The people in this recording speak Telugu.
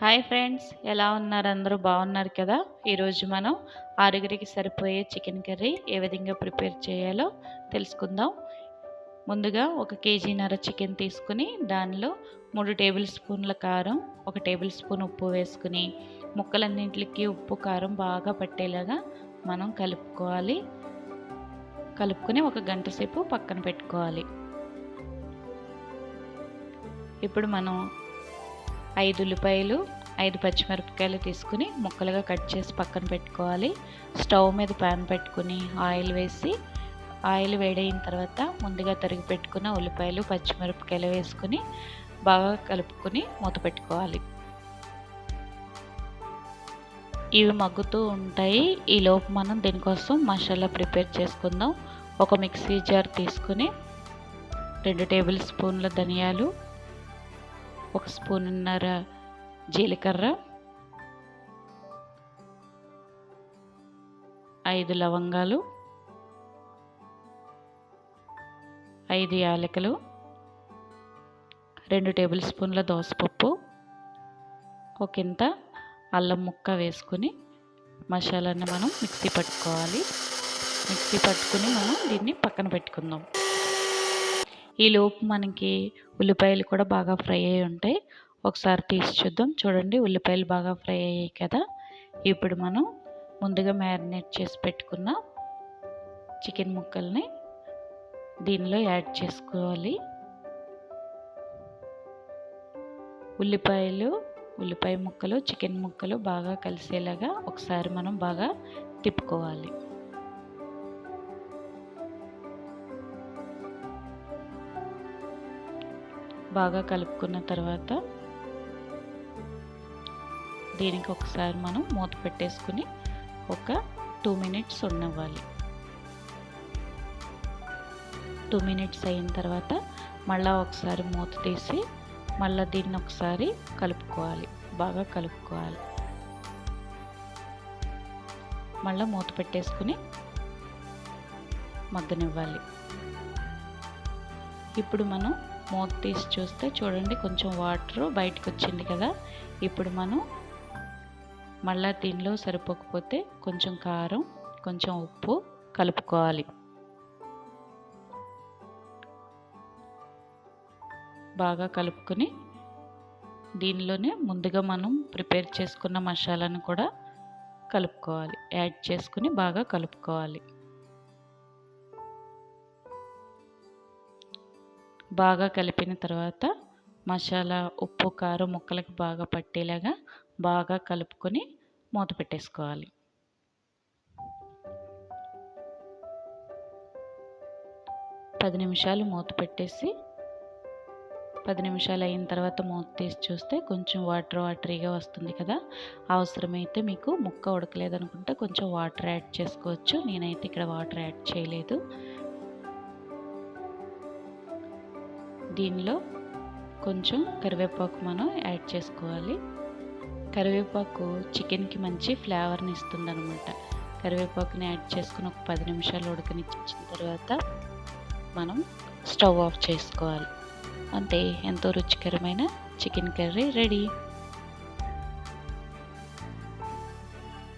హాయ్ ఫ్రెండ్స్ ఎలా ఉన్నారు? అందరూ బాగున్నారు కదా? ఈరోజు మనం ఆరుగురికి సరిపోయే చికెన్ కర్రీ ఏ విధంగా ప్రిపేర్ చేయాలో తెలుసుకుందాం. ముందుగా ఒక కేజీన్నర చికెన్ తీసుకుని దానిలో మూడు టేబుల్ స్పూన్ల కారం ఒక టేబుల్ స్పూన్ ఉప్పు వేసుకుని ముక్కలన్నింటికి ఉప్పు కారం బాగా పట్టేలాగా మనం కలుపుకోవాలి. కలుపుకొని ఒక గంట సేపు పక్కన పెట్టుకోవాలి. ఇప్పుడు మనం ఐదు ఉల్లిపాయలు ఐదు పచ్చిమిరపకాయలు తీసుకుని ముక్కలుగా కట్ చేసి పక్కన పెట్టుకోవాలి. స్టవ్ మీద ప్యాన్ పెట్టుకుని ఆయిల్ వేసి ఆయిల్ వేడైన తర్వాత ముందుగా తరిగి పెట్టుకున్న ఉల్లిపాయలు పచ్చిమిరపకాయలు వేసుకుని బాగా కలుపుకొని మూత పెట్టుకోవాలి. ఇవి మగ్గుతూ ఉంటాయి. ఈ లోపు మనం దీనికోసం మసాలా ప్రిపేర్ చేసుకుందాం. ఒక మిక్సీ జార్ తీసుకుని రెండు టేబుల్ స్పూన్ల ధనియాలు ఒక స్పూన్నర జీలకర్ర? ఐదు లవంగాలు. ఐదు యాలకులు. రెండు టేబుల్ స్పూన్ల దోసపప్పు. ఒకంత అల్లం ముక్క వేసుకుని మసాలాని మనం మిక్సీ పట్టుకోవాలి. మిక్సీ పట్టుకుని మనం దీన్ని పక్కన పెట్టుకుందాం. ఈ లోపు మనకి ఉల్లిపాయలు కూడా బాగా ఫ్రై అయి ఉంటాయి. ఒకసారి తీసి చూద్దాం. చూడండి ఉల్లిపాయలు బాగా ఫ్రై అయ్యాయి కదా. ఇప్పుడు మనం ముందుగా మ్యారినేట్ చేసి పెట్టుకున్న చికెన్ ముక్కల్ని దీనిలో యాడ్ చేసుకోవాలి. ఉల్లిపాయలు ఉల్లిపాయ ముక్కలు చికెన్ ముక్కలు బాగా కలిసేలాగా ఒకసారి మనం బాగా తిప్పుకోవాలి. బాగా కలుపుకున్న తర్వాత దీనికి ఒకసారి మనం మూత పెట్టేసుకుని ఒక టూ మినిట్స్ ఉండవ్వాలి. టూ మినిట్స్ అయిన తర్వాత మళ్ళీ ఒకసారి మూత తీసి మళ్ళీ దీన్ని ఒకసారి కలుపుకోవాలి. బాగా కలుపుకోవాలి. మళ్ళీ మూత పెట్టేసుకుని మగ్గనివ్వాలి. ఇప్పుడు మనం మూత తీసి చూస్తే చూడండి కొంచెం వాటర్ బయటకు వచ్చింది కదా. ఇప్పుడు మనం మళ్ళీ దీనిలో సరిపోకపోతే కొంచెం కారం కొంచెం ఉప్పు కలుపుకోవాలి. బాగా కలుపుకొని దీనిలోనే ముందుగా మనం ప్రిపేర్ చేసుకున్న మసాలాను కూడా కలుపుకోవాలి. యాడ్ చేసుకుని బాగా కలుపుకోవాలి. బాగా కలిపిన తర్వాత మసాలా ఉప్పు కారం ముక్కలకు బాగా పట్టేలాగా బాగా కలుపుకొని మూత పెట్టేసుకోవాలి. పది నిమిషాలు మూత పెట్టేసి పది నిమిషాలు అయిన తర్వాత మూత తీసి చూస్తే కొంచెం వాటర్ వాటరీగా వస్తుంది కదా. అవసరమైతే మీకు ముక్క ఉడకలేదనుకుంటే కొంచెం వాటర్ యాడ్ చేసుకోవచ్చు. నేనైతే ఇక్కడ వాటర్ యాడ్ చేయలేదు. దీనిలో కొంచెం కరివేపాకు మనం యాడ్ చేసుకోవాలి. కరివేపాకు చికెన్కి మంచి ఫ్లేవర్ని ఇస్తుంది అనమాట కరివేపాకుని యాడ్ చేసుకుని ఒక పది నిమిషాలు ఉడకనిచ్చిన తర్వాత మనం స్టవ్ ఆఫ్ చేసుకోవాలి. అంతే ఎంతో రుచికరమైన చికెన్ కర్రీ రెడీ.